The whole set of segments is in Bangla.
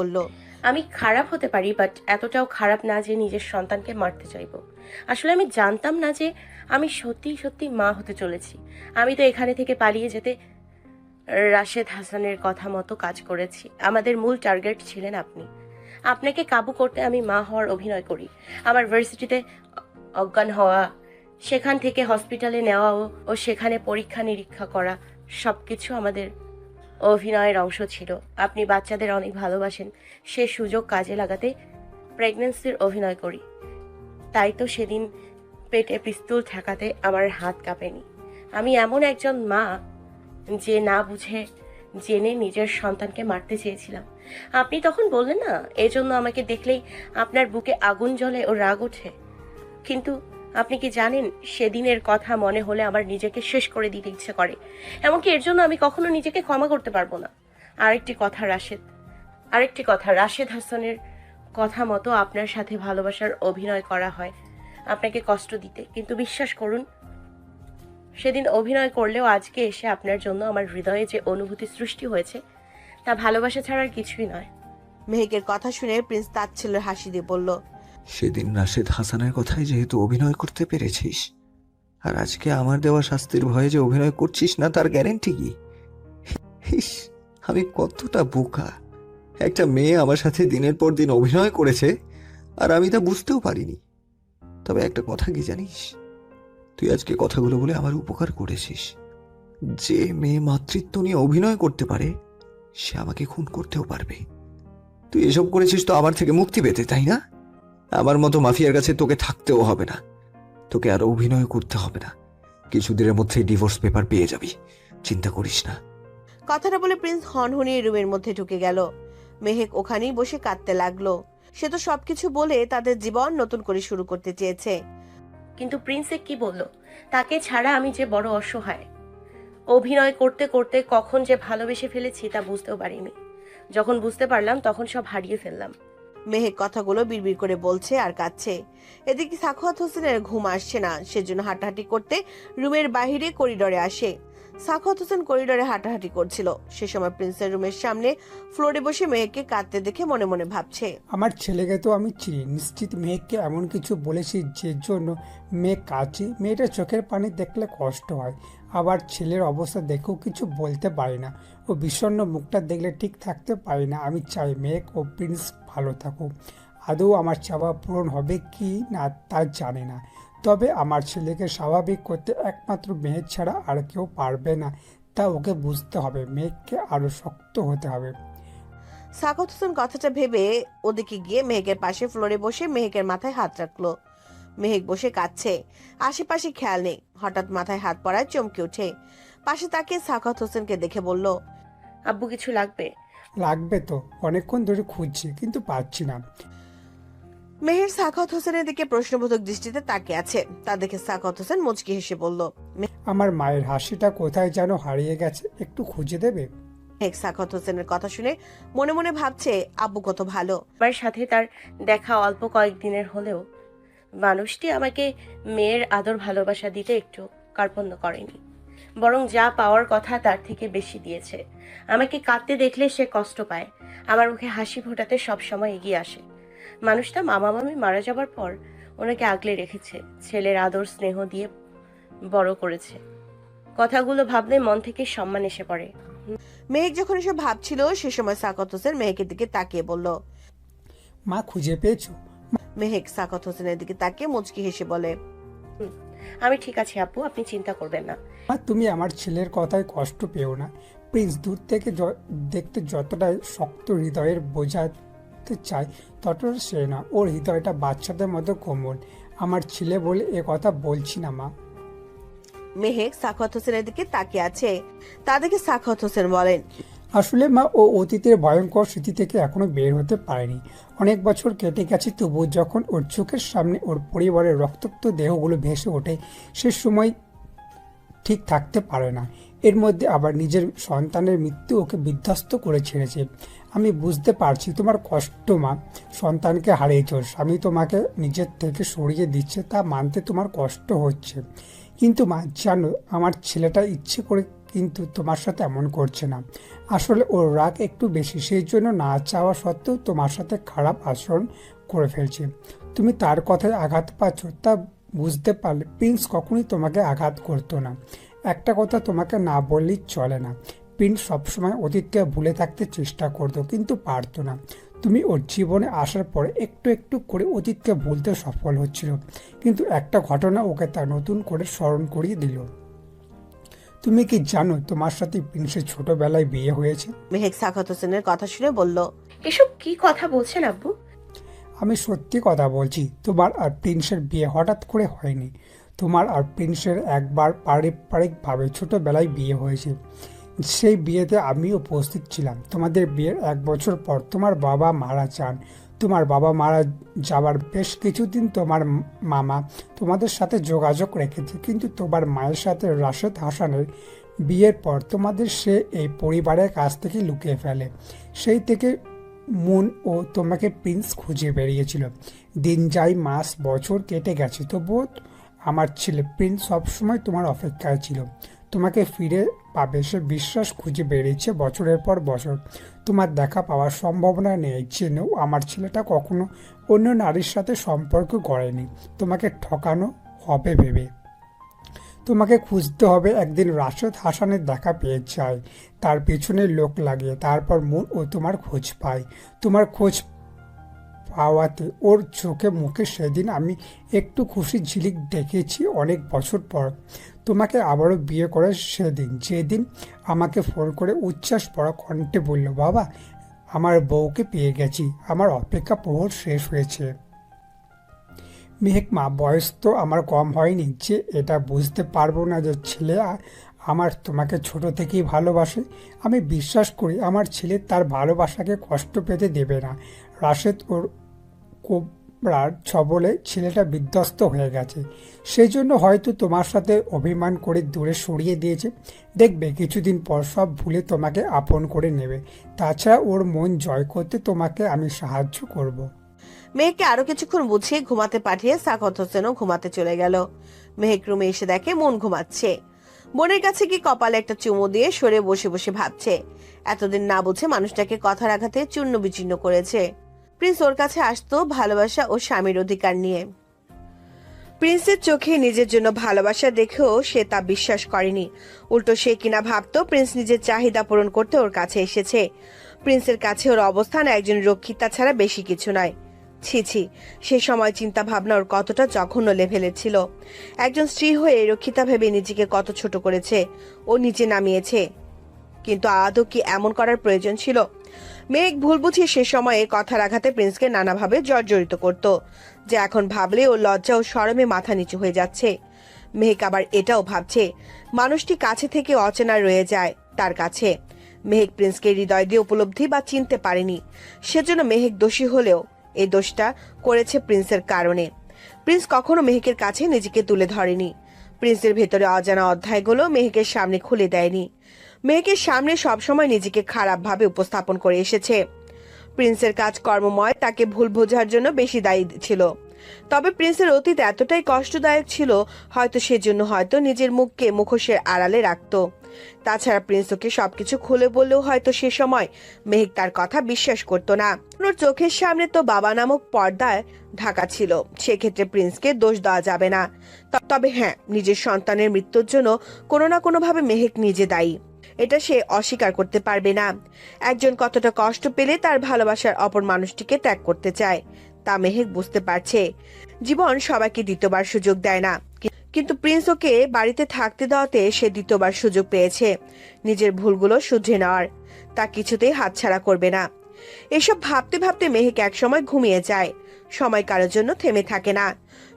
বলল, আমি খারাপ হতে পারি বাট এতটাও খারাপ না যে নিজের সন্তানকে মারতে চাইব। আসলে আমি জানতাম না যে আমি সত্যি সত্যি মা হতে চলেছি। আমি তো এখানে থেকে পালিয়ে যেতে রাশেদ হাসানের কথা মতো কাজ করেছি। আমাদের মূল টার্গেট ছিলেন আপনি। আপনাকে কাবু করতে আমি মা হওয়ার অভিনয় করি। আমার ভার্সিটিতে অজ্ঞান হওয়া, সেখান থেকে হসপিটালে নেওয়া ও- ও সেখানে পরীক্ষা নিরীক্ষা করা সব কিছু আমাদের অভিনয়ের অংশ ছিল। আপনি বাচ্চাদের অনেক ভালোবাসেন। সে সুযোগ কাজে লাগাতে প্রেগনেন্সির অভিনয় করি। তাই তো সেদিন পেটে পিস্তুল ঠেকাতে আমার হাত কাঁপেনি। আমি এমন একজন মা যে না বুঝে জেনে নিজের সন্তানকে মারতে চেয়েছিলাম। আপনি তখন বললেন না, এজন্য আমাকে দেখলেই আপনার বুকে আগুন জ্বলে ও রাগ ওঠে। কিন্তু আপনি কি জানেন, সেদিনের কথা মনে হলে আমার নিজেকে শেষ করে দিতে ইচ্ছে করে। এমনকি এর জন্য আমি কখনো নিজেকে ক্ষমা করতে পারব না। আরেকটি কথা, রাশেদ। আরেকটি কথা, রাশেদ হাসানের কথা মতো আপনার সাথে ভালোবাসার অভিনয় করা হয়। আপনাকে কষ্ট দিতে। কিন্তু বিশ্বাস করুন, সেদিন অভিনয় করলেও আজকে এসে আপনার জন্য আমার হৃদয়ে যে অনুভূতি সৃষ্টি হয়েছে, তা ভালোবাসা ছাড়া আর কিছুই নয়। মেহেকের কথা শুনে প্রিন্স তাচ্ছিল্যের হাসি দিয়ে বলল সেদিন রাশেদ হাসানের কথায় যেহেতু অভিনয় করতে পেরেছিস আর আজকে আমার দেওয়া শাস্তির ভয়ে যে অভিনয় করছিস না তার গ্যারেন্টি কি? ইস, আমি কতটা বোকা। একটা মেয়ে আমার সাথে দিনের পর দিন অভিনয় করেছে আর আমি তা বুঝতেও পারিনি। তবে একটা কথা কি জানিস? তুই আজকে কথাগুলো বলে আমার উপকার করেছিস। যে মেয়ে মাতৃত্ব নিয়ে অভিনয় করতে পারে সে আমাকে খুন করতেও পারবে। তুই এসব করেছিস তো আমার থেকে মুক্তি পেতে তাই না? আমার মতো মাফিয়ার কাছে তোকে থাকতেও হবে না। তোকে আর অভিনয় করতে হবে না। কিছুদিনের মধ্যেই ডিভোর্স পেপার পেয়ে যাবি। চিন্তা করিস না। কথাটা বলে প্রিন্স হনহনিয়ে রুমের মধ্যে ঢুকে গেল। মেহেক ওখানেই বসে কাঁদতে লাগল। সে তো সবকিছু বলে তাদের জীবন নতুন করে শুরু করতে চেয়েছে। কিন্তু প্রিন্সে কি বলল? তাকে ছাড়া আমি যে বড় অসহায়। অভিনয় করতে করতে কখন যে ভালোবেসে ফেলেছি তা বুঝতেও পারিনি। যখন বুঝতে পারলাম তখন সব হারিয়ে ফেললাম। মেহেক কথাগুলো বিড়বিড় করে বলছে আর কাঁদছে। এদিকে সাখাওয়াত হোসেনের ঘুম আসছে না, সেজন্য হাঁটাহাঁটি করতে রুমের বাইরে করিডরে আসে। সাখাওয়াত হোসেন করিডোরে হাঁটাহাঁটি করছিল। সে সময় প্রিন্সের রুমের সামনে ফ্লোরে বসে মেয়েকে কাঁদতে দেখে মনে মনে ভাবছে। আমার ছেলেকে তো আমি চিনি, নিশ্চিত মেয়েকে এমন কিছু বলেছি যে জন্য মেয়ে কাছে মেয়েটা চোখের পানি দেখলে কষ্ট হয়, আবার ছেলের অবস্থা দেখেও কিছু বলতে পারি না। ও বিষণ্ণ মুখটা দেখলে ঠিক থাকতে পারি না। আমি চাই মেঘ ও প্রিন্স ভালো থাকুক আদৌ আমার চাওয়া পূরণ হবে কি না তা জানে না। তবে আমার ছেলেকে স্বাভাবিক করতে একমাত্র মেয়ের ছাড়া আর কেউ পারবে না। তা ওকে বুঝতে হবে। মেঘকে আরও শক্ত হতে হবে। সাখাওয়াত হোসেন কথাটা ভেবে ওদিকে গিয়ে মেহেকের পাশে ফ্লোরে বসে মেহেকের মাথায় হাত রাখল। মেহেক বসে কাঁদছে। আশেপাশে খেয়াল নেই। হঠাৎ মাথায় হাত পড়ায় চমকে ওঠে। পাশে তাকে সাখাওয়াত হোসেনকে দেখে বলল আব্বু কিছু লাগবে? লাগবে তো। অনেকক্ষণ ধরে খুঁজছি কিন্তু পাচ্ছি না। মেহের সাখাওয়াত হোসেনের দিকে প্রশ্নবোধক দৃষ্টিতে তাকিয়ে আছে। তা দেখে সাখাওয়াত হোসেন মুচকি হেসে বলল আমার মায়ের হাসিটা কোথায় যেন হারিয়ে গেছে একটু খুঁজে দেবে? মেহেক সাখাওয়াত হোসেনের কথা শুনে মনে মনে ভাবছে আব্বু কত ভালো। আমার সাথে তার দেখা অল্প কয়েকদিনের হলেও মানুষটি আমাকে মেয়ের আদর ভালোবাসা দিতে একটু কার্পণ্য করেনি। বরং যা পাওয়ার কথা তার থেকে বেশি দিয়েছে। আমাকে কাঁদতে দেখলে সে কষ্ট পায়। আমার মুখে হাসি ফোটাতে সবসময় এগিয়ে আসে। মানুষটা মামা মামি মারা যাবার পর ওনাকে আগলে রেখেছে। ছেলের আদর স্নেহ দিয়ে বড় করেছে। কথাগুলো ভাবলে মন থেকে সম্মান এসে পড়ে। মেহেক যখন এসব ভাবছিল সে সময় সাকত হোসেন মেহেকের দিকে তাকিয়ে বলল মা খুঁজে পেয়েছ? মেহেক সাকত হোসেনের দিকে তাকিয়ে মুচকি হেসে বলে আমি ঠিক আছি আপু আপনি চিন্তা করবেন না। মা তুমি আমার ছেলের কথায় কষ্ট পেও না। প্রিন্স দূর থেকে য- দেখতে যতটা শক্ত হৃদয়ের বোঝাতে চায় ততটা সে না। ওর হৃদয়টা বাচ্চাদের মতো কোমল। আমার ছেলে বলে এ কথা বলছি না মা। মেহেক সাখাওয়াত হোসেনের দিকে তাকিয়ে আছে। তা দেখে সাখাওয়াত হোসেন বলেন আসলে মা, ও অতীতের ভয়ঙ্কর স্মৃতি থেকে এখনও বের হতে পারেনি। অনেক বছর কেটে গেছে তবু যখন ওর চোখের সামনে ওর পরিবারের রক্তাক্ত দেহগুলো ভেসে ওঠে, সে সময় ঠিক থাকতে পারে না। এর মধ্যে আবার নিজের সন্তানের মৃত্যু ওকে বিধ্বস্ত করে ছেড়েছে। আমি বুঝতে পারছি তোমার কষ্ট, মা। সন্তানকে হারিয়েছ স্বামী তোমাকে নিজের থেকে সরিয়ে দিচ্ছে, তা মানতে তোমার কষ্ট হচ্ছে। কিন্তু মা, জানো, আমার ছেলেটা ইচ্ছে করে কিন্তু তোমার সাথে এমন করছে না। আসলে ওর রাগ একটু বেশি, সেই জন্য না চাওয়া সত্ত্বেও তোমার সাথে খারাপ আচরণ করে ফেলছে। তুমি তার কথায় আঘাত পাচ্ছ, তা বুঝতে পারলে প্রিন্স কখনোই তোমাকে আঘাত করতো না। একটা কথা তোমাকে না বললেই চলে না। প্রিন্স সবসময় অতীতকে ভুলে থাকতে চেষ্টা করতো, কিন্তু পারতো না। তুমি ওর জীবনে আসার পরে একটু একটু করে অতীতকে ভুলতে সফল হচ্ছিল, কিন্তু একটা ঘটনা ওকে তা নতুন করে স্মরণ করিয়ে দিল। তুমি কি জানো তোমার সাথে প্রিন্সের ছোটবেলায় বিয়ে হয়েছে? মেহেক সাখাত হোসেনের কথা শুনে বলল এসব কি কথা বলছেন আব্বু? আমি সত্যি কথা বলছি তোমার আর প্রিন্সের বিয়ে হঠাৎ করে হয়নি। তোমার আর প্রিন্সের একবার পারিবারিকভাবে ছোটবেলায় বিয়ে হয়েছে। সেই বিয়েতে আমিও উপস্থিত ছিলাম। তোমাদের বিয়ের এক বছর পর তোমার বাবা মারা যান। তোমার বাবা মারা যাবার বেশ কিছুদিন তোমার মামা তোমাদের সাথে যোগাযোগ রেখেছে। কিন্তু তোমার মায়ের সাথে রাশেদ হাসানের বিয়ের পর তোমাদের সে এই পরিবারের কাছ থেকে লুকিয়ে ফেলে। সেই থেকে মুন ও তোমাকে প্রিন্স খুঁজে বেরিয়েছিল। দিন যাই মাস, বছর কেটে গেছে, তবুও আমার ছেলে প্রিন্স সবসময় তোমার অপেক্ষায় ছিল। তোমাকে ফিরে পাবে। সে বিশ্বাস খুঁজে বেরিয়েছে বছরের পর বছর। তোমার দেখা পাওয়ার সম্ভাবনা নেই। জেনেও আমার ছেলেটা কখনো অন্য নারীর সাথে সম্পর্ক গড়েনি। তোমাকে ঠকানো হবে ভেবে। তোমাকে খুঁজতে হবে একদিন রাশেদ হাসানের দেখা পেয়ে যায়। তার পেছনে লোক লাগিয়ে তারপর মন ও তোমার খোঁজ পায়। তোমার খোঁজ পাওয়াতে। ওর চোখে মুখে সেদিন আমি একটু খুশি ঝিলিক দেখেছি অনেক বছর পর। তোমাকে আবারও বিয়ে করে সেদিন। যেদিন আমাকে ফোন করে উচ্ছ্বাস পড়া কণ্ঠে বলল, বাবা, আমার বউকে পেয়ে গেছি। আমার অপেক্ষা প্রহর শেষ হয়েছে। মেহেক মা বয়স তো আমার কম হয়নি। যে এটা বুঝতে পারব না যে ছেলে আমার তোমাকে ছোট থেকেই ভালোবাসে। আমি বিশ্বাস করি আমার ছেলে তার ভালোবাসাকে কষ্ট পেতে দেবে না। রাশেদ ওর কোবরার ছবলে ছেলেটা বিধ্বস্ত হয়ে গেছে। সেই জন্য হয়তো তোমার সাথে অভিমান করে দূরে সরিয়ে দিয়েছে। দেখবে কিছুদিন পর সব ভুলে তোমাকে আপন করে নেবে। তাছাড়া ওর মন জয় করতে তোমাকে আমি সাহায্য করব। মেহেককে আরও কিছুক্ষণ বুঝিয়ে ঘুমাতে পাঠিয়ে সাখাত হোসেনও ঘুমাতে চলে গেল। মেহেক রুমে এসে দেখে মন ঘুমাচ্ছে। বোনের কাছে কি কপালে একটা চুমু দিয়ে সরে বসে বসে ভাবছে। এতদিন না বুঝে মানুষটাকে কথার আঘাতে চূর্ণ বিচূর্ণ করেছে। প্রিন্স ওর কাছে আসতো ভালোবাসা ও স্বামীর অধিকার নিয়ে। প্রিন্সের চোখে নিজের জন্য ভালোবাসা দেখেও সে তা বিশ্বাস করেনি। উল্টো সে কিনা ভাবতো প্রিন্স নিজের চাহিদা পূরণ করতে ওর কাছে এসেছে। প্রিন্সের কাছে ওর অবস্থান একজন রক্ষিতা ছাড়া বেশি কিছু নয়। ছি ছি, সে সময় চিন্তা ভাবনা ওর কতটা জঘন্য লেভেলের ছিল। একজন স্ত্রী হয়ে রক্ষিতা ভেবে নিজেকে কত ছোট করেছে ও নিচে নামিয়েছে। কিন্তু আদৌ কি এমন করার প্রয়োজন ছিল? মেঘ ভুল বুঝিয়ে সে সময়ে কথার আঘাতে প্রিন্সকে নানাভাবে জর্জরিত করত, যে এখন ভাবলে ও লজ্জা ও শরমে মাথা নিচু হয়ে যাচ্ছে। মেহেক আবার এটাও ভাবছে, মানুষটি কাছে থেকে অচেনা রয়ে যায় তার কাছে। মেহেক প্রিন্সকে হৃদয় দিয়ে উপলব্ধি বা চিনতে পারেনি, সেজন্য মেহেক দোষী হলেও এই দোষটা করেছে প্রিন্সের কারণে। প্রিন্স কখনো মেহেকের কাছে নিজেকে তুলে ধরেনি। প্রিন্সের ভেতরে অজানা অধ্যায়গুলো মেহেকের সামনে খুলে দেয়নি। মেহেকের সামনে সবসময় নিজেকে খারাপভাবে উপস্থাপন করে এসেছে। প্রিন্সের কাজ কর্মময়, তাকে ভুল বোঝার জন্য বেশি দায়ী ছিল। তবে প্রিন্সের অতীত এতটাই কষ্টদায়ক ছিল, হয়তো সেজন্য হয়তো নিজের মুখকে মুখোশের আড়ালে রাখত। তাছাড়া প্রিন্স ওকে সবকিছু খুলে বললেও হয়তো সে সময় মেহেক তার কথা বিশ্বাস করতো না। ওর চোখের সামনে তো বাবা নামক পর্দায় ঢাকা ছিল, সেক্ষেত্রে প্রিন্সকে দোষ দেওয়া যাবে না। তবে হ্যাঁ নিজের সন্তানের মৃত্যুর জন্য কোনো না কোনোভাবে মেহেক নিজে দায়ী। এটা সে অস্বীকার করতে পারবে না। একজন কতটা কষ্ট পেলে তার ভালোবাসার অপর মানুষটিকে ত্যাগ করতে চায়, তা মেহেক বুঝতে পারছে। জীবন সবাইকে দ্বিতীয়বার সুযোগ দেয় না। কিন্তু প্রিন্স ওকে বাড়িতে থাকতে দেওয়াতে সে দ্বিতীয়বার সুযোগ পেয়েছে, নিজের ভুলগুলো শুধরে নেওয়ার। তা কিছুতেই হাতছাড়া করবে না। এসব ভাবতে ভাবতে মেহেক একসময় ঘুমিয়ে যায়। সময় কারোর জন্য থেমে থাকে না।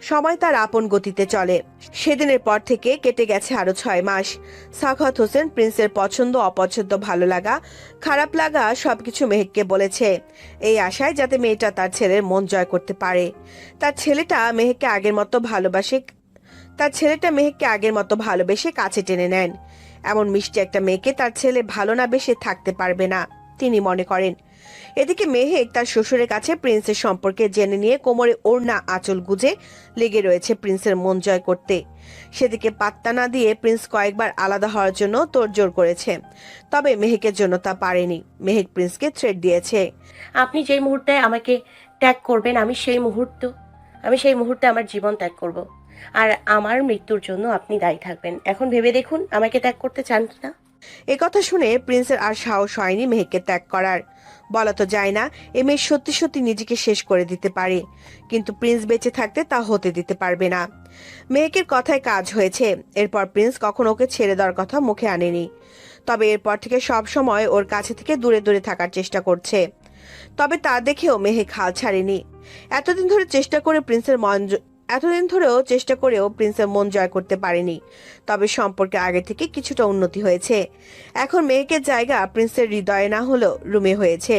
সময় তার আপন গতিতে চলে। সেদিনের পর থেকে কেটে গেছে আরও ছয় মাস। সাখাত হোসেন প্রিন্সের পছন্দ, অপছন্দ, ভালো লাগা, খারাপ লাগা সবকিছু মেহেককে বলেছে। এই আশায় যাতে মেয়েটা তার ছেলের মন জয় করতে পারে। তার ছেলেটা মেহেককে আগের মতো ভালোবাসে, তার ছেলেটা মেহেককে আগের মতো ভালোবেসে কাছে টেনে নেন। এমন মিষ্টি একটা মেয়েকে তার ছেলে ভালো না বেশে থাকতে পারবে না, তিনি মনে করেন। এদিকে মেহেক তার শ্বশুরের কাছে প্রিন্সের সম্পর্কে জেনে নিয়ে কোমরে ওড়না আঁচল গুজে লেগে রয়েছে প্রিন্সের মন জয় করতে। সেদিকে পাত্তা না দিয়ে প্রিন্স কয়েকবার আলাদা হওয়ার জন্য তোড়জোড় করেছে। তবে মেহেকের জন্য তা পারেনি। মেহেক প্রিন্সকে থ্রেড দিয়েছে। আপনি যেই মুহূর্তে আমাকে ত্যাগ করবেন, আমি সেই মুহূর্ত, আমি সেই মুহূর্তে আমার জীবন ত্যাগ করব। আর আমার মৃত্যুর জন্য আপনি দায়ী থাকবেন। এখন ভেবে দেখুন, আমাকে ত্যাগ করতে চান কিনা। এ কথা শুনে প্রিন্সের আর সাহস হয়নি মেহেককে ত্যাগ করার। বলা তো যায় না, এ মেয়ে সত্যি সত্যি নিজেকে শেষ করে দিতে পারে, কিন্তু প্রিন্স বেঁচে থাকতে তা হতে দিতে পারবে না। মেহেকের কথায় কাজ হয়েছে, এরপর প্রিন্স কখন ওকে ছেড়ে দেওয়ার কথা মুখে আনেনি। তবে এরপর থেকে সব সময় ওর কাছে থেকে দূরে দূরে থাকার চেষ্টা করছে। তবে তা দেখেও মেহেক হাল ছাড়েনি। এতদিন ধরে চেষ্টা করে প্রিন্সের মন এতদিন ধরেও চেষ্টা করেও প্রিন্সের মন জয় করতে পারেনি। তবে সম্পর্কে আগে থেকে কিছুটা উন্নতি হয়েছে। এখন মেয়েকের জায়গা প্রিন্সের হৃদয়ে না হলেও রুমে হয়েছে।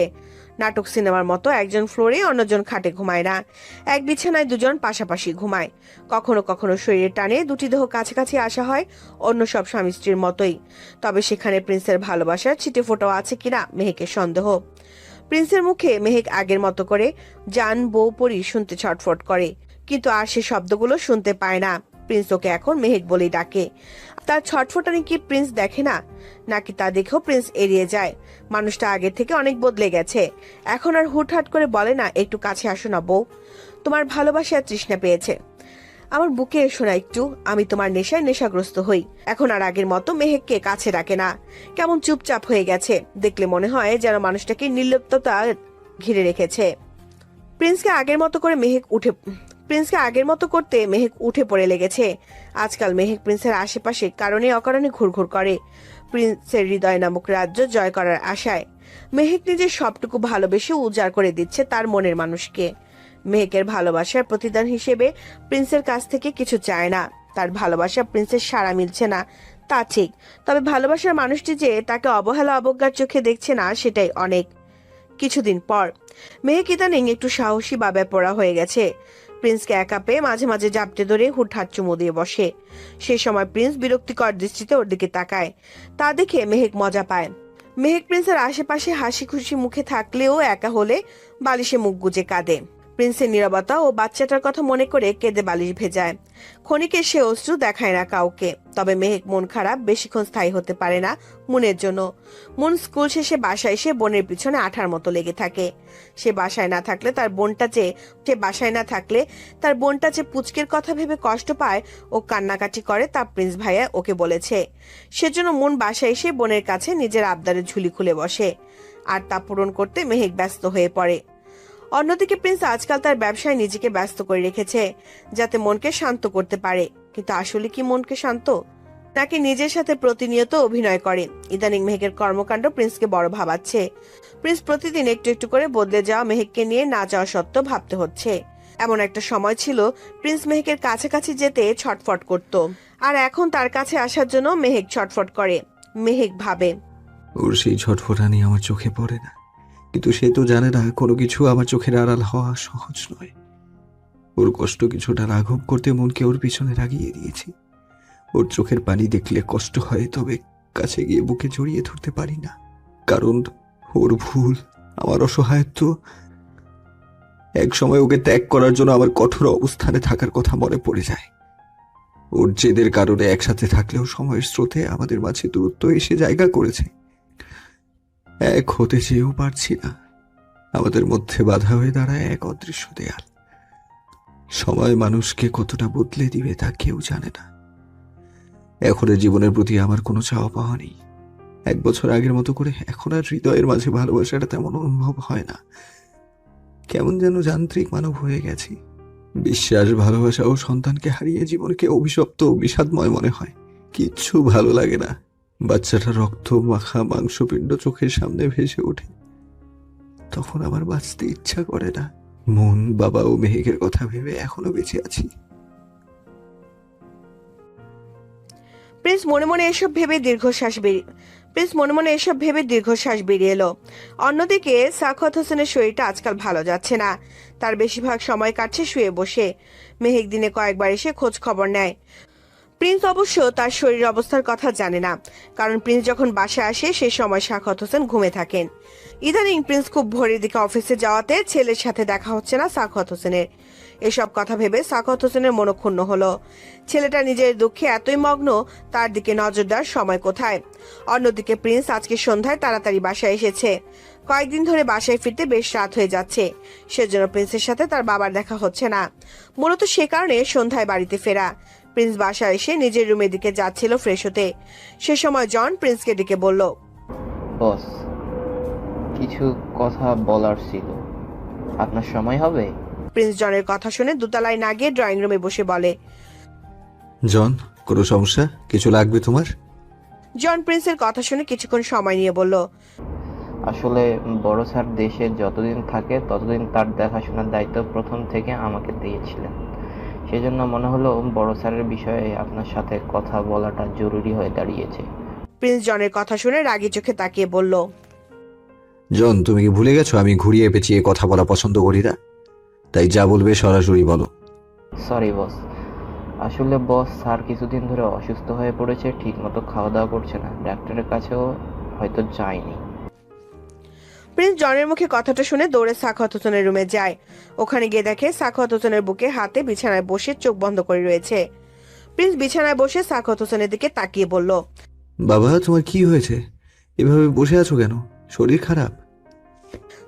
নাটক সিনেমার মতো একজন ফ্লোরে অন্যজন খাটে ঘুমায় না। এক বিছানায় দুজন পাশাপাশি ঘুমায়। কখনো কখনো শরীরের টানে দুটি দেহ কাছাকাছি আসা হয় অন্য সব স্বামী স্ত্রীর মতোই। তবে সেখানে প্রিন্সের ভালোবাসার ছিটে ফোটাও আছে কিনা মেহেকের সন্দেহ। প্রিন্সের মুখে মেহেক আগের মতো করে জান বউ পরি শুনতে ছটফট করে। কিন্তু আর সে শব্দগুলো শুনতে পায় না। প্রিন্স ওকে এখন মেহেক বলেই ডাকে। তার ছটফটানি কি প্রিন্স দেখে না? নাকি তা দেখেও প্রিন্স এড়িয়ে যায়। মানুষটা আগে থেকে অনেক বদলে গেছে। এখন আর হুটহাট করে বলে না, একটু কাছে আসো না বউ। তোমার ভালোবাসা তৃষ্ণা পেয়েছে। আমার বুকে এসো না একটু। আমি তোমার নেশায় নেশাগ্রস্ত হই। এখন আর আগের মতো মেহেককে কাছে ডাকে না। কেমন চুপচাপ হয়ে গেছে। দেখলে মনে হয় যেন মানুষটাকে নির্লিপ্ততা ঘিরে রেখেছে। প্রিন্সকে আগের মতো করে মেহেক উঠে প্রিন্সকে আগের মতো করতে মেহেক উঠে পড়ে লেগেছে। আজকাল মেহেক প্রিন্সের আশেপাশে কারণে অকারণে ঘুরঘুর করে। প্রিন্সের হৃদয় নামক রাজ্য জয় করার আশায় মেহেক নিজের সবটুকু ভালোবেসে উজাড় করে দিচ্ছে তার মনের মানুষকে। মেহেকের ভালোবাসার প্রতিদান হিসেবে প্রিন্সের কাছ থেকে কিছু চায় না। তার ভালোবাসা প্রিন্সের সাড়া মিলছে না। তা ঠিক, তবে ভালোবাসার মানুষটি যে তাকে অবহেলা অবজ্ঞার চোখে দেখছে না, সেটাই অনেক। কিছুদিন পর মেহেক ইদানিং একটু সাহসী বা বেপরা হয়ে গেছে। প্রিন্সকে একা পেয়ে মাঝে মাঝে জাপটে ধরে হুটহাট চুমু দিয়ে বসে। সে সময় প্রিন্স বিরক্তিকর দৃষ্টিতে ওর দিকে তাকায়। তা দেখে মেহেক মজা পায়। মেহেক প্রিন্সের আশেপাশে হাসি খুশি মুখে থাকলেও একা হলে বালিশে মুখ গুজে কাঁদে। প্রিন্সের নীরবতা ও বাচ্চাটার কথা মনে করে কেঁদে বালিশ ভেজায়। ক্ষণিকে সে অশ্রু দেখায় না কাউকে। তবে মেহেক মন খারাপ, বেশিক্ষণ স্থায়ী হতে পারে না মনের জন্য। মন স্কুল শেষে বাসায় এসে বোনের পিছনে আঠার মতো লেগে থাকে। সে বাসায় না থাকলে তার বোনটা যে সে বাসায় না থাকলে তার বোনটা যে পুচকের কথা ভেবে কষ্ট পায় ও কান্নাকাটি করে তা প্রিন্স ভাইয়া ওকে বলেছে। সেজন্য মন বাসায় এসে বোনের কাছে নিজের আবদারের ঝুলি খুলে বসে। আর তা পূরণ করতে মেহেক ব্যস্ত হয়ে পড়ে। অন্যদিকে প্রিন্স আজকাল তার ব্যবসায় নিজেকে ব্যস্ত করে রেখেছে, যাতে মনকে শান্ত করতে পারে। কিন্তু আসলে কি মনকে শান্ত? নাকি নিজের সাথে প্রতিনিয়ত অভিনয় করে? ইদানিং মেহেকের কর্মকাণ্ড প্রিন্সকে বড় ভাবাচ্ছে। প্রিন্স প্রতিদিন একটু একটু করে বদলে যাওয়া মেহেককে নিয়ে না যাওয়া সত্ত্বেও ভাবতে হচ্ছে। এমন একটা সময় ছিল, প্রিন্স মেহেকের কাছাকাছি যেতে ছটফট করত। আর এখন তার কাছে আসার জন্য মেহেক ছটফট করে। মেহেক ভাবে, ওর সেই ছটফটানি আমার চোখে পড়ে না। কিন্তু সে তো জানে না, কোনো কিছু আমার চোখের আড়াল হওয়া সহজ নয়। ওর কষ্ট কিছুটা লাঘব করতে মনকে ওর পিছনে লাগিয়ে দিয়েছি। ওর চোখের পানি দেখলে কষ্ট হয়, তবে কাছে গিয়ে বুকে জড়িয়ে ধরতে পারি না। কারণ ওর ভুল, আমার অসহায়ত্ব। এক সময় ওকে ত্যাগ করার জন্য আমার কঠোর অবস্থানে থাকার কথা মনে পড়ে যায়। ওর জেদের কারণে একসাথে থাকলেও সময়ের স্রোতে আমাদের মাঝে দূরত্ব এসে জায়গা করেছে। এক হতে চেয়েও পারছি না। আমাদের মধ্যে বাধা হয়ে দাঁড়ায় এক অদৃশ্য দেয়াল। সময় মানুষকে কতটা বদলে দিবে তা কেউ জানে না। এখনের জীবনের প্রতি আমার কোনো চাওয়া পাওয়া নেই। এক বছর আগের মতো করে এখন আর হৃদয়ের মাঝে ভালোবাসাটা তেমন অনুভব হয় না। কেমন যেন যান্ত্রিক মানব হয়ে গেছি। বিশ্বাস, ভালোবাসা ও সন্তানকে হারিয়ে জীবনকে অভিশপ্ত বিষাদময় মনে হয়। কিচ্ছু ভালো লাগে না। বাচ্চাটা রক্ত, মাখা, মাংসপিণ্ড চোখের সামনে ভেসে ওঠে। তখন আমার বাঁচতে ইচ্ছা করে না। মন, বাবা ও মেহেকের কথা ভেবে এখনও বেঁচে আছি। প্রিন্স মনে মনে এসব ভেবে দীর্ঘশ্বাস বেরিয়ে প্রিন্স মনে মনে এসব ভেবে দীর্ঘশ্বাস বেরিয়ে এলো। অন্যদিকে সাখত হোসেনের শরীরটা আজকাল ভালো যাচ্ছে না। তার বেশিরভাগ সময় কাটছে শুয়ে বসে। মেহেক দিনে কয়েকবার এসে খোঁজ খবর নেয়। প্রিন্স অবশ্য তার শরীর অবস্থার কথা জানে না, কারণ প্রিন্স যখন বাসায় আসে, সে সময় সাখাত হোসেন ঘুমে থাকেন। ইদানিং প্রিন্স খুব ভোরের দিকে অফিসে যাওয়াতে ছেলের সাথে দেখা হচ্ছে না সাখাত হোসেনের। এসব কথা ভেবে সাখাত হোসেনের মনক্ষুণ্ণ হলো। ছেলেটা নিজের দুঃখে এতই মগ্ন, তার দিকে নজর দেওয়ার সময় কোথায়? অন্যদিকে প্রিন্স আজকে সন্ধ্যায় তাড়াতাড়ি বাসায় এসেছে। কয়েকদিন ধরে বাসায় ফিরতে বেশ রাত হয়ে যাচ্ছে। সেজন্য প্রিন্সের সাথে তার বাবার দেখা হচ্ছে না। মূলত সে কারণে সন্ধ্যায় বাড়িতে ফেরা। প্রিন্স বাসায় এসে নিজের রুমের দিকে যাচ্ছিল ফ্রেশ হতে। সে সময় জন প্রিন্সকে ডেকে বলল বস কিছু কথা বলার ছিল। আপনার সময় হবে? প্রিন্স জনের কথা শুনে দোতলায় না গিয়ে ড্রয়িং রুমে বসে বলে জন কোনো সমস্যা? কিছু লাগবে তোমার? জন প্রিন্সের কথা শুনে কিছুক্ষণ সময় নিয়ে বলল আসলে বড় স্যার দেশে যতদিন থাকে ততদিন তার দেখাশোনার দায়িত্ব প্রথম থেকে আমাকে দিয়েছিলেন। সেজন্য মনে হলো বড় স্যারের বিষয়ে আপনার সাথে কথা বলাটা জরুরি হয়ে দাঁড়িয়েছে। প্রিন্স জনের কথা শুনে রাগি চোখে তাকিয়ে বলল জন তুমি কি ভুলে গেছো আমি ঘুরিয়ে পেঁচিয়ে কথা বলা পছন্দ করি না? তাই যা বলবে সরাসরি বলো। সরি বস আসলে বস স্যার কিছুদিন ধরে অসুস্থ হয়ে পড়েছে ঠিকমতো খাওয়া দাওয়া করছে না। ডাক্তারের কাছেও হয়তো যায়নি। প্রিন্স জনের মুখে কথাটা শুনে দৌড়ে সাখাত হোসেনের রুমে যায়। ওখানে গিয়ে দেখে সাখাত হোসেনের বুকে হাতে বিছানায় বসে চোখ বন্ধ করে রয়েছে। প্রিন্স বিছানায় বসে সাখাত হোসেনের দিকে তাকিয়ে বলল বাবা তোমার কি হয়েছে? এভাবে বসে আছো কেন? শরীর খারাপ।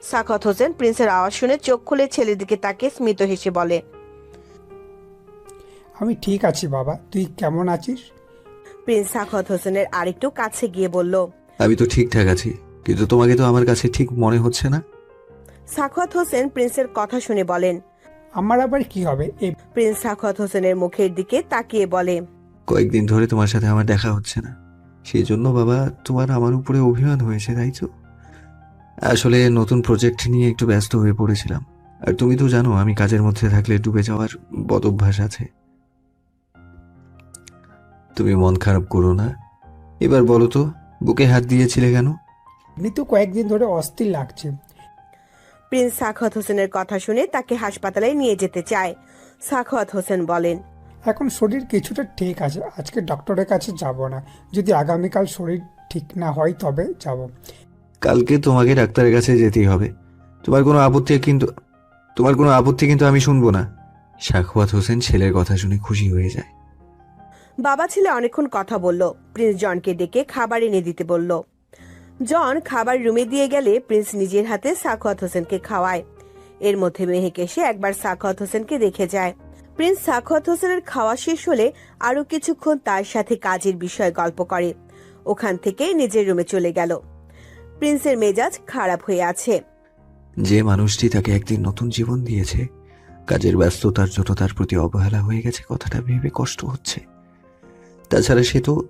সাখাত হোসেন প্রিন্সের আওয়াজ শুনে চোখ খুলে ছেলের দিকে তাকিয়ে স্মিত হেসে বলে আমি ঠিক আছি বাবা তুই কেমন আছিস? প্রিন্স সাখাত হোসেনের আরেকটু কাছে গিয়ে বলল আমি তো ঠিকঠাক আছি। কিন্তু তোমাকে তো আমার কাছে ঠিক মনে হচ্ছে না। সাখাত হোসেন প্রিন্সের কথা শুনে বলেন। আমার আবার কি হবে? এই প্রিন্স সাখাত হোসেনের মুখের দিকে তাকিয়ে বলে। কয়েকদিন ধরে তোমার সাথে আমার দেখা হচ্ছে না। সেই জন্য বাবা তোমার আমার উপরে অভিমান হয়েছে তাই তো? আসলে নতুন প্রজেক্ট নিয়ে একটু ব্যস্ত হয়ে পড়েছিলাম। আর তুমি তো জানো আমি কাজের মধ্যে থাকলে ডুবে যাওয়ার বদ অভ্যাস আছে। তুমি মন খারাপ করো না। এবার বলো তো বুকে হাত দিয়েছিলে কেন? এমনি তো কয়েকদিন ধরে অস্থির লাগছে। প্রিন্স সাখাত হোসেনের কথা শুনে তাকে হাসপাতালে নিয়ে যেতে চায় সাখাত হোসেন বলেন। এখন শরীর কিছুটা ঠিক আছে আজকে ডক্টরের কাছে যাব না। যদি আগামীকাল শরীর ঠিক না হয় তবে যাব। কালকে তোমাকে ডাক্তারের কাছে যেতেই হবে। তোমার কোনো আপত্তি কিন্তু তোমার কোনো আপত্তি কিন্তু আমি শুনব না। শাখওয়াত হোসেন ছেলের কথা শুনে খুশি হয়ে যায়। বাবা ছেলে অনেকক্ষণ কথা বলল। প্রিন্স জনকে ডেকে খাবার এনে দিতে বলল। জন খাবার রুমে দিয়ে গেলে প্রিন্স নিজের হাতে সাখাত হোসেনকে খাওয়ায়। এর মধ্যে মেহেক এসে একবার সাখাত হোসেনকে দেখে যায়। প্রিন্স সাখাত হোসেনের খাওয়া শেষ হলে আরও কিছুক্ষণ তার সাথে কাজের বিষয়ে গল্প করে। ওখান থেকে নিজের রুমে চলে গেল। প্রিন্সের মেজাজ খারাপ হয়ে আছে। যে মানুষটি তাকে একদিন নতুন জীবন দিয়েছে, কাজের ব্যস্ততার জন্য তার প্রতি অবহেলা হয়ে গেছে, কথাটা ভেবে কষ্ট হচ্ছে। তাছাড়া সে তো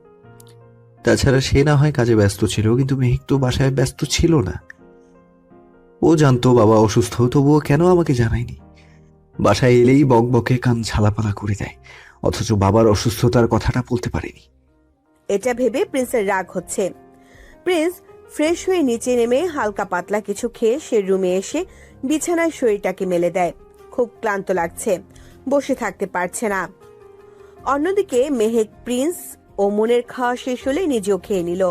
তাছাড়া সে না হয় কাজে ব্যস্ত ছিল, কিন্তু মেহিক তো বাসায় ব্যস্ত ছিল না। ও জানতো বাবা অসুস্থ, তবুও কেন আমাকে জানায়নি? বাসায় এলেই বক বকে কান ঝালাপালা করে দেয়, অথচ বাবার অসুস্থতার কথাটা বলতে পারেনি। এটা ভেবে প্রিন্সের রাগ হচ্ছে। প্রিন্স ফ্রেশ হয়ে নিচে নেমে হালকা পাতলা কিছু খেয়ে সে রুমে এসে বিছানায় শরীরটাকে মেলে দেয়। খুব ক্লান্ত লাগছে, বসে থাকতে পারছে না। অন্যদিকে মেহেক, প্রিন্স ও মনের খাওয়া শেষ হলে নিজেও খেয়ে নিল।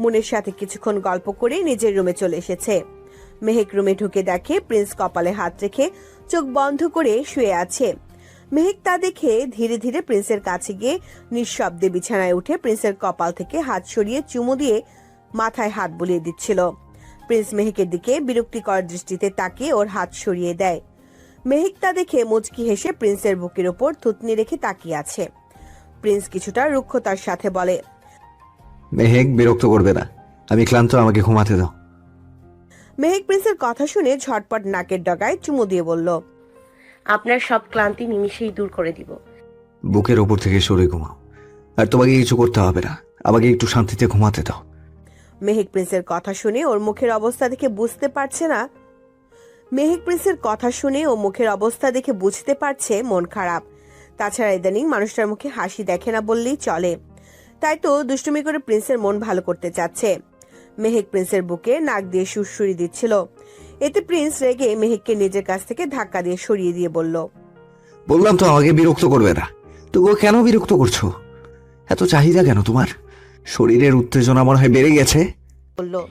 মনের সাথে কিছুক্ষণ গল্প করে নিজের রুমে চলে এসেছে। মেহেক রুমে ঢুকে দেখে প্রিন্স কপালে হাত রেখে চোখ বন্ধ করে শুয়ে আছে। মেহেক তা দেখে ধীরে ধীরে প্রিন্সের কাছে গিয়ে নিঃশব্দে বিছানায় উঠে প্রিন্সের কপাল থেকে হাত সরিয়ে চুমু দিয়ে মাথায় হাত বুলিয়ে দিচ্ছিল। প্রিন্স মেহেকের দিকে বিরক্তিকর দৃষ্টিতে তাকিয়ে ওর হাত সরিয়ে দেয়। মেহেক তা দেখে মুচকি হেসে প্রিন্সের বুকের ওপর থুতনি রেখে তাকিয়ে আছে। প্রিন্স কিছুটা রুক্ষতার সাথে বলে মেহেক বিরক্ত করবে না। আমি ক্লান্ত আমাকে ঘুমাতে দাও। মেহেক প্রিন্সের কথা শুনে ঝটপট নাকের ডগায় চুমু দিয়ে বলল আপনার সব ক্লান্তি নিমিষেই দূর করে দিব। বুকের ওপর থেকে সরে ঘুমাও। আর তোমাকে কিছু করতে হবে না। আমাকে একটু শান্তিতে ঘুমাতে দাও। মেহেক প্রিন্সের কথা শুনে ওর মুখের অবস্থা দেখে বুঝতে পারছে না। মেহেক প্রিন্সের কথা শুনে ও মুখের অবস্থা দেখে বুঝতে পারছে মন খারাপ। তাছাড়া ইদানিং মানুষটার মুখে হাসি দেখে না বললেই চলে। তাই তো দুষ্টুমি করে প্রিন্সের মন ভালো করতে চাচ্ছে। মেহেক প্রিন্সের বুকে নাক দিয়ে সুরসুরি দিচ্ছিল। এতে প্রিন্স রেগে মেহেককে নিজের কাছ থেকে ধাক্কা দিয়ে সরিয়ে দিয়ে বলল বললাম তো আমাকে বিরক্ত করবে না। তবুও কেন বিরক্ত করছ? এত চাহিদা কেন তোমার? শরীরের উত্তেজনা মনে হয় বেড়ে গেছে। বলল